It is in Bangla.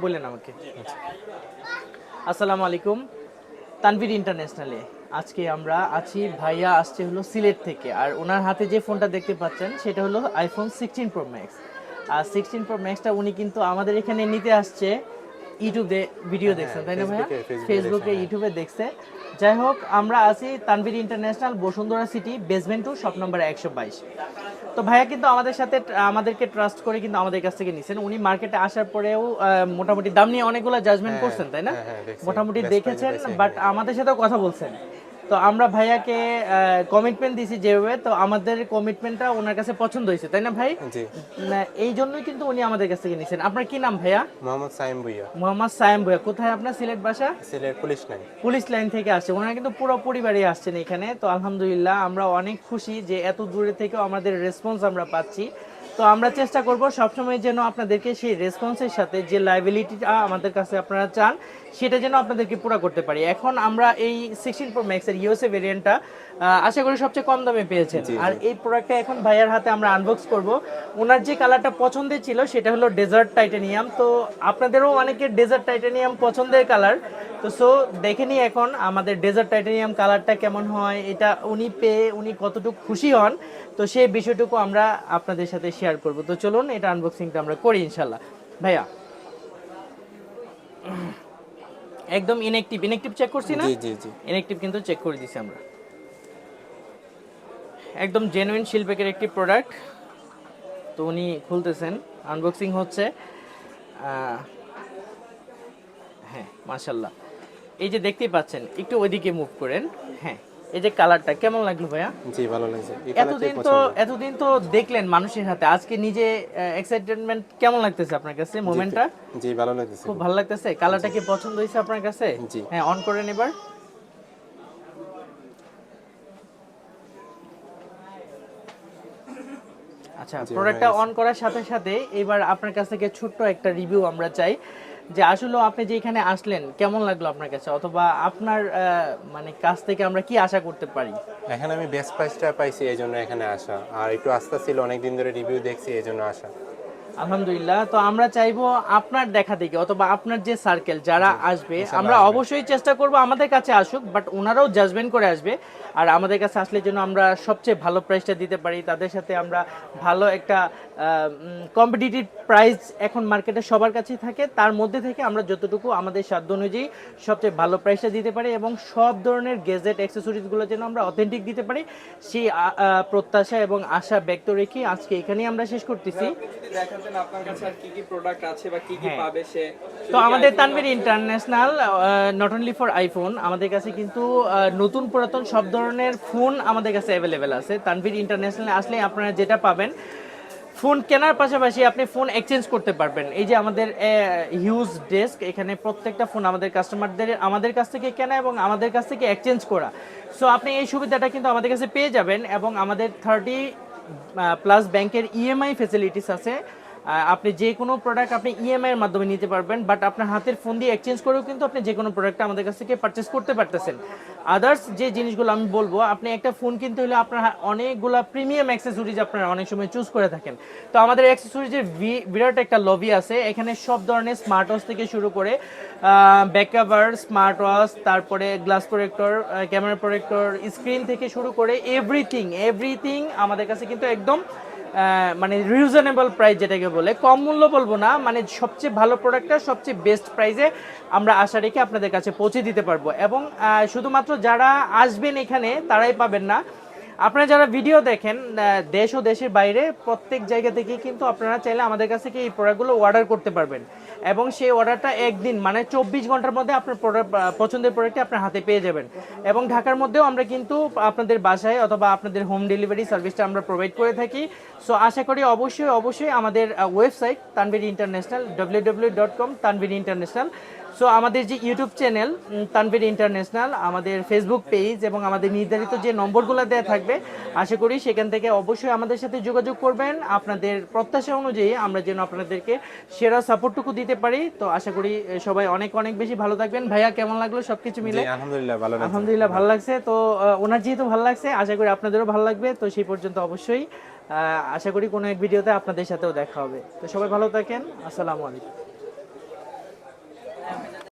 বললেন আমাকে। আসসালামু আলাইকুম তানভীর ইন্টারন্যাশনালে। আজকে আমরা আছি ভাইয়া আসছে হলো সিলেট থেকে আর ওনার হাতে যে ফোনটা দেখতে পাচ্ছেন সেটা হলো আইফোন সিক্সটিন প্রো ম্যাক্স আর সিক্সটিন প্রো ম্যাক্সটা উনি কিন্তু আমাদের এখানে নিতে আসছে ইউটিউবে ভিডিও দেখছেন তাই না ভাইয়া? ফেসবুকে- ফেসবুকে ফেসবুকে ইউটিউবে দেখছে। যাই হোক আমরা আছি Tanvir international Bashundhara city basement two shop number একশো বাইশ। তো ভাইয়া কিন্তু আমাদের সাথে আমাদেরকে ট্রাস্ট করে কিন্তু আমাদের কাছ থেকে নিছেন। উনি মার্কেটে আসার পরেও মোটামুটি দাম নিয়ে অনেকগুলো জাজমেন্ট করছেন তাই না? হ্যাঁ, হ্যাঁ। মোটামুটি দেখেছেন বাট আমাদের সাথেও কথা বলছেন। তো আমরা ভাইয়াকে কমিটমেন্ট দিয়েছি যেভাবে তো আমাদের কমিটমেন্টটা ওনার কাছে পছন্দ হয়েছে তাই না ভাই? জি। এই জন্যই কিন্তু উনি আমাদের কাছ থেকে নিছেন। আপনার কি নাম ভাইয়া? মোহাম্মদ সাইম ভুইয়া। মোহাম্মদ সায়েম ভাইয়া। কোথায় আপনার সিলেট বাসা? Sylhet police line. Police line থেকে আসছে। ওনারা কিন্তু পুরো পরিবারই আসছেন এখানে। তো আলহামদুলিল্লাহ আমরা অনেক খুশি যে এত দূরে থেকেও আমাদের রেসপন্স আমরা পাচ্ছি। তো আমরা চেষ্টা করব সবসময় যেন আপনাদেরকে সেই রেসপন্সের সাথে যে লাইবিলিটিটা আমাদের কাছে আপনারা চান সেটা যেন আপনাদেরকে পুরো করতে পারি। এখন আমরা এই সিক্সটিন প্রো ম্যাক্সের ইউএসএ ভেরিয়েন্টটা আশা করি সবচেয়ে কম দামে পেয়েছেন। আর এই প্রোডাক্টটা এখন ভাইয়ার হাতে আমরা আনবক্স করব। ওনার যে কালারটা পছন্দের ছিল সেটা হলো ডেজার্ট টাইটানিয়াম তো আপনাদেরও অনেকের ডেজার্ট টাইটানিয়াম পছন্দের কালার তো সো দেখে নিই এখন আমাদের ডেজার্ট টাইটানিয়াম কালারটা কেমন হয় এটা উনি পেয়ে উনি কতটুকু খুশি হন। তো সেই বিষয়টুকু আমরা আপনাদের সাথে শেয়ার করব। তো চলুন এটা আনবক্সিংটা আমরা করি ইনশাল্লাহ ভাইয়া একদম ইনএক্টিভ ইনএক্টিভ চেক করছি না? জি জি জি। ইনএক্টিভ কিন্তু চেক করে দিছি আমরা। একদম জেনুইন শিল্পের একটি প্রোডাক্ট তো উনি খুলতেছেন। আনবক্সিং হচ্ছে হ্যাঁ মাশাল্লাহ এই যে দেখতেই পাচ্ছেন একটু ওইদিকে মুভ করেন। হ্যাঁ। এই যে কালারটা কেমন লাগল ভাইয়া? জি ভালো লাগছে। এতদিন তো এতদিন তো দেখলেন মানুষের হাতে। আজকে নিজে এক্সাইটেডমেন্ট কেমন লাগতেছে আপনার কাছে মোমেন্টটা? জি ভালো লাগছে খুব ভালো লাগতেছে। কালারটা কি পছন্দ হয়েছে আপনার কাছে? জি। হ্যাঁ অন করেন এবার। আচ্ছা প্রোডাক্টটা অন করার সাথে সাথে এবার আপনার কাছ থেকে ছোট্ট একটা রিভিউ আমরা চাই। যে আসলে আপনি যে এখানে আসলেন, কেমন লাগল আপনার কাছে? অথবা আপনার মানে কাছ থেকে আমরা কি আশা করতে পারি? এখানে আমি বেস্ট প্রাইসটা পাইছি, এই জন্য এখানে আসা। আর একটু আস্থা ছিল, অনেকদিন ধরে রিভিউ দেখছি, এই জন্য আসা। আলহামদুলিল্লাহ। তো আমরা চাইব আপনার দেখা দেখে অথবা আপনার যে সার্কেল যারা আসবে আমরা অবশ্যই চেষ্টা করব আমাদের কাছে আসুক বাট ওনারাও জাজমেন্ট করে আসবে। আর আমাদের কাছে আসলে যেন আমরা সবচেয়ে ভালো প্রাইসটা দিতে পারি তাদের সাথে আমরা ভালো একটা কম্পিটিটিভ প্রাইস এখন মার্কেটে সবার কাছেই থাকে। তার মধ্যে থেকে আমরা যতটুকু আমাদের সাধ্য অনুযায়ী সবচেয়ে ভালো প্রাইসটা দিতে পারি এবং সব ধরনের গেজেট অ্যাক্সেসরিজগুলো যেন আমরা অথেন্টিক দিতে পারি সেই প্রত্যাশা এবং আশা ব্যক্ত রেখে আজকে এখানেই আমরা শেষ করতেছি। দেখাতেন আপনার কাছে আর কি কি প্রোডাক্ট আছে বা কি কি হ্যাঁ। পাবে সে? তো আমাদের Tanvir international not only for iPhone আমাদের কাছে কিন্তু নতুন পুরাতন সব ধরনের ফোন আমাদের কাছে অ্যাভেলেবেল আছে। তানভীর ইন্টারন্যাশনাল আসলে আপনারা যেটা পাবেন ফোন কেনার পাশাপাশি আপনি ফোন এক্সচেঞ্জ করতে পারবেন। এই যে আমাদের হিউজ ডেস্ক এখানে প্রত্যেকটা ফোন আমাদের কাস্টমারদের আমাদের কাছ থেকে কেনা এবং আমাদের কাছ থেকে এক্সচেঞ্জ করা। সো আপনি এই সুবিধাটা কিন্তু আমাদের কাছে পেয়ে যাবেন এবং আমাদের থার্টি প্লাস ব্যাংকের ইএমআই ফেসিলিটিস আছে। আপনি যে কোনো প্রোডাক্ট আপনি ইএমআই এর মাধ্যমে নিতে পারবেন বাট আপনার হাতের ফোন দিয়ে এক্সচেঞ্জ করেও কিন্তু আপনি যে কোনো প্রোডাক্ট আমাদের কাছ থেকে পারচেস করতে পারতেছেন। আদার্স যে জিনিসগুলো আমি বলব, আপনি একটা ফোন কিনতে হলে আপনার অনেকগুলা প্রিমিয়াম অ্যাক্সেসরিজ আপনারা অনেক সময় চুজ করে থাকেন। তো আমাদের অ্যাক্সেসরিজের বিরাট একটা লবি আছে, এখানে সব ধরনের স্মার্ট ওয়াচ থেকে শুরু করে ব্যাকআভার স্মার্ট ওয়াচ তারপরে glass protector camera protector screen থেকে শুরু করে এভরিথিং এভরিথিং আমাদের কাছে কিন্তু একদম মানে রিজনেবল প্রাইস যেটাকে বলে, কম মূল্য বলব না মানে সবচেয়ে ভালো প্রোডাক্টটা সবচেয়ে বেস্ট প্রাইসে আমরা আশা রেখে আপনাদের কাছে পৌঁছে দিতে পারব। এবং শুধুমাত্র যারা আসবেন এখানে, তারাই পাবেন না। আপনারা যারা ভিডিও দেখেন দেশ ও দেশের বাইরে, প্রত্যেক জায়গা থেকে কিন্তু আপনারা চাইলে আমাদের কাছ থেকে এই প্রোডাক্টগুলো অর্ডার করতে পারবেন। এবং সেই অর্ডারটা একদিন মানে চব্বিশ ঘণ্টার মধ্যে আপনার পছন্দের প্রোডাক্টটি আপনার হাতে পেয়ে যাবেন। এবং ঢাকার মধ্যেও আমরা কিন্তু আপনাদের বাসায় অথবা আপনাদের হোম ডেলিভারি সার্ভিসটা আমরা প্রোভাইড করে থাকি। সো আশা করি অবশ্যই অবশ্যই আমাদের website Tanvir international W W dot com Tanvir international so আমাদের যে ইউটিউব চ্যানেল তানভীর ইন্টারন্যাশনাল আমাদের ফেসবুক পেজ এবং আমাদের নির্ধারিত যে নম্বরগুলো দেওয়া থাকবে আশা করি সেখান থেকে অবশ্যই আমাদের সাথে যোগাযোগ করবেন। আপনাদের প্রত্যাশা অনুযায়ী আমরা যেন আপনাদেরকে সেরা সাপোর্টটুকু দিতে পারি। তো আশা করি সবাই অনেক অনেক বেশি ভালো থাকবেন। ভাইয়া কেমন লাগল সবকিছু মিলে? জি আলহামদুলিল্লাহ ভালো লাগছে। আলহামদুলিল্লাহ ভালো লাগছে। তো ওনার যেহেতু ভালো লাগছে আশা করি আপনাদেরও ভালো লাগবে। তো সেই পর্যন্ত অবশ্যই আশা করি কোনো এক ভিডিওতে আপনাদের সাথেও দেখা হবে। তো সবাই ভালো থাকেন। আসসালামু আলাইকুম।